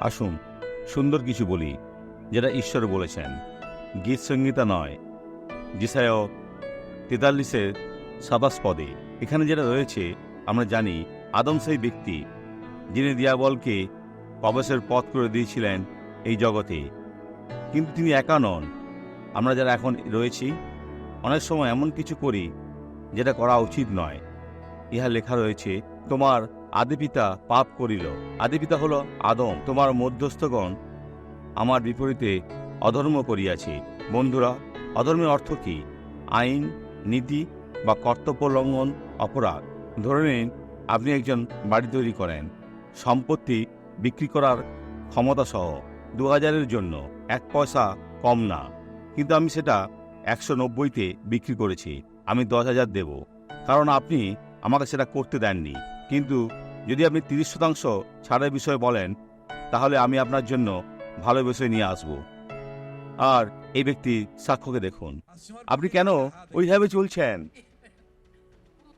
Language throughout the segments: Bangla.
আসুন, সুন্দর কিছু বলি, যেটা ঈশ্বর বলেছেন। গীত সঙ্গীতা নয়। জিসায় তেতাল্লিশের সাতাশ পদে এখানে যেটা রয়েছে, আমরা জানি, আদম সেই ব্যক্তি, যিনি দিয়াবলকে প্রবেশের পথ করে দিয়েছিলেন এই জগতে। কিন্তু তিনি একা নন। আমরা যারা এখন রয়েছি, অনেক সময় এমন কিছু করি, যেটা করা উচিত নয়। ইহা লেখা রয়েছে, তোমার আদিপিতা পাপ করিল। আদিপিতা হলো আদম, তোমার মধ্যস্থগণ। আমার বিপরীতে অধর্ম করিয়াছে। বন্ধুরা, অধর্মের অর্থ কি? আইন, নীতি বা কর্তব্য লঙ্ঘন অপরাধ। ধরে নিন, আপনি একজন বাড়ি তৈরি করেন। সম্পত্তি বিক্রি করার ক্ষমতা সহ দু হাজারের জন্য এক পয়সা কম না। কিন্তু আমি সেটা একশো নব্বইতে বিক্রি করেছি। আমি দশ হাজার দেব। কারণ আপনি আমাকে সেটা করতে দেননি। কিন্তু যদি আপনি তিরিশ শতাংশ ছাড়ের বিষয়ে বলেন তাহলে আমি আপনার জন্য ভালো বিষয় নিয়ে আসব। আর এই ব্যক্তি সাক্ষ্যকে দেখুন। আপনি কেন ওইভাবে চলছেন?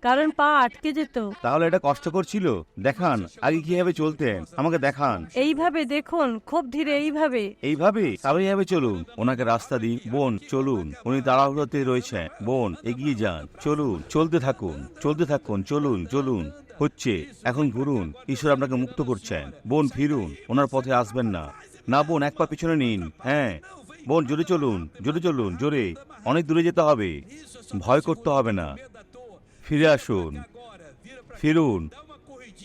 কারণ পা আটকে যেত। তাহলে এটা কষ্টকর ছিল? দেখান আগে কীভাবে চলতেন? আমাকে দেখান। এইভাবে দেখুন খুব ধীরে এইভাবে। এইভাবে? তাহলে এইভাবে চলুন। ওনাকে রাস্তা দিই। বোন চলুন। উনি তাড়াহুড়োতে রয়েছে। বোন এগিয়ে যান। চলুন চলতে থাকুন চলতে থাকুন চলুন চলুন। হচ্ছে, এখন ঘুরুন ঈশ্বর আপনাকে মুক্ত করছেন। বোন, ফিরুন, ওনার পথে আসবেন না। না বোন, এক পা পিছনে নিন হ্যাঁ। বোন, জোরে চলুন জোরে চলুন, জোরে, অনেক দূরে যেতে হবে। ভয় করতে হবে না। ফিরে আসুন। ফিরুন,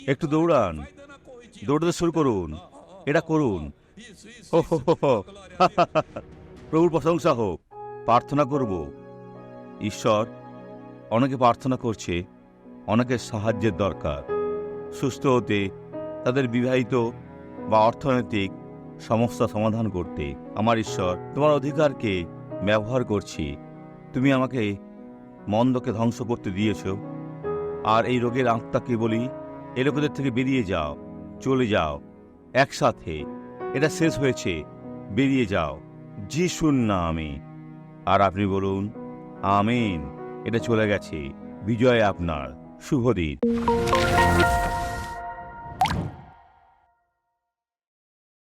একটু দৌড়ান। দৌড়াতে শুরু করুন। এটা করুন। হো। প্রভুর প্রশংসা হোক। প্রার্থনা করব। ঈশ্বর, অনেকে প্রার্থনা করছে। অনেকের সাহায্যের দরকার। সুস্থ হতে, তাদের বিবাহিত বা অর্থনৈতিক সমস্যা সমাধান করতে। আমার ঈশ্বর, তোমার অধিকারকে ব্যবহার করছি। তুমি আমাকে মন্দকে ধ্বংস করতে দিয়েছ। আর এই রোগের আত্মাকে বলি, এ লোকেদের থেকে বেরিয়ে যাও, চলে যাও, একসাথে। এটা শেষ হয়েছে, বেরিয়ে যাও। যিশুর নামে। আর আপনি বলুন, আমিন। এটা চলে গেছে, বিজয় আপনার। শুভদিন